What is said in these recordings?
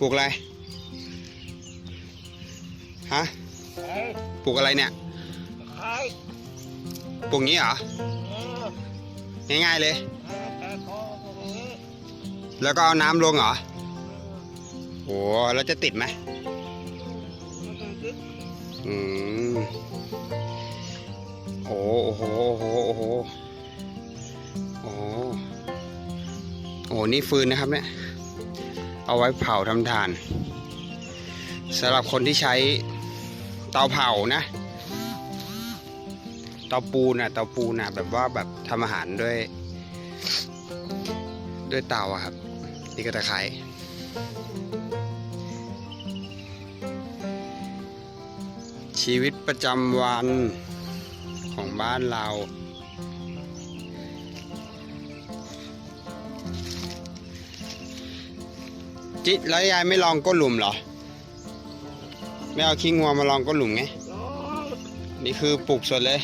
ปลูกอะไร ฮะ ปลูกอะไรเนี่ย ปลูกงี้เหรอ ง่ายๆเลย แล้วก็เอาน้ำลงเหรอโหแล้วจะติดไหมอืมโอ้โห โอ้โห โอ้โห โอ้โห นี่ฟืนนะครับเนี่ย เอาไว้เผาทำถ่านสำหรับคนที่ใช้เตาเผานะ เตาปูนอะเตาปูนอะแบบว่าแบบทำอาหารด้วย ด้วยเตาอะครับ นี่ก็ตะไคร้ชีวิตประจำวันของบ้านเรา จิแล้วยายไม่ลองก้นหลุมเหรอ ไม่เอาขี้งัวมาลองก้นหลุมไง นี่คือปลูกสดเลย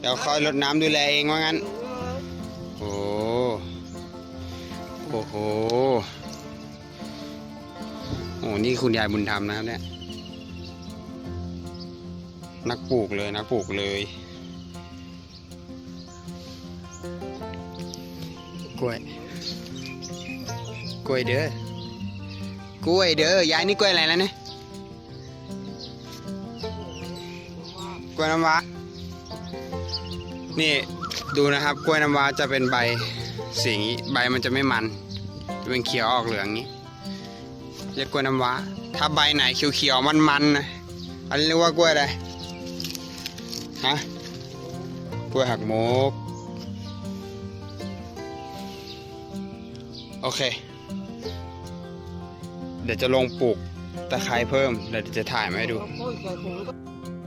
เดี๋ยวคอยรดน้ำดูแลเองว่างั้น โอ้โอ้โห โอ้นี่คุณยายบุญธรรมนะครับเนี่ย นักปลูกเลยนักปลูกเลยกล้วยกล้วยเด้อ กล้วยเด้อยายนี่กล้วยอะไรแล้วเนี่ยกล้วยน้ำว้านี่ดูนะครับกล้วยน้ำว้าจะเป็นใบสีนี้ใบมันจะไม่มัน จะเป็นเขียวออกเหลืองนี้เรียกกล้วยน้ำว้าถ้าใบไหนเขียวๆมันๆนะอันนี้เรียกว่ากล้วยอะไรฮะกล้วยหักโมกโอเค เดี๋ยวจะลงปลูกตะไคร้เพิ่มเดี๋ยวจะถ่ายมาให้ดู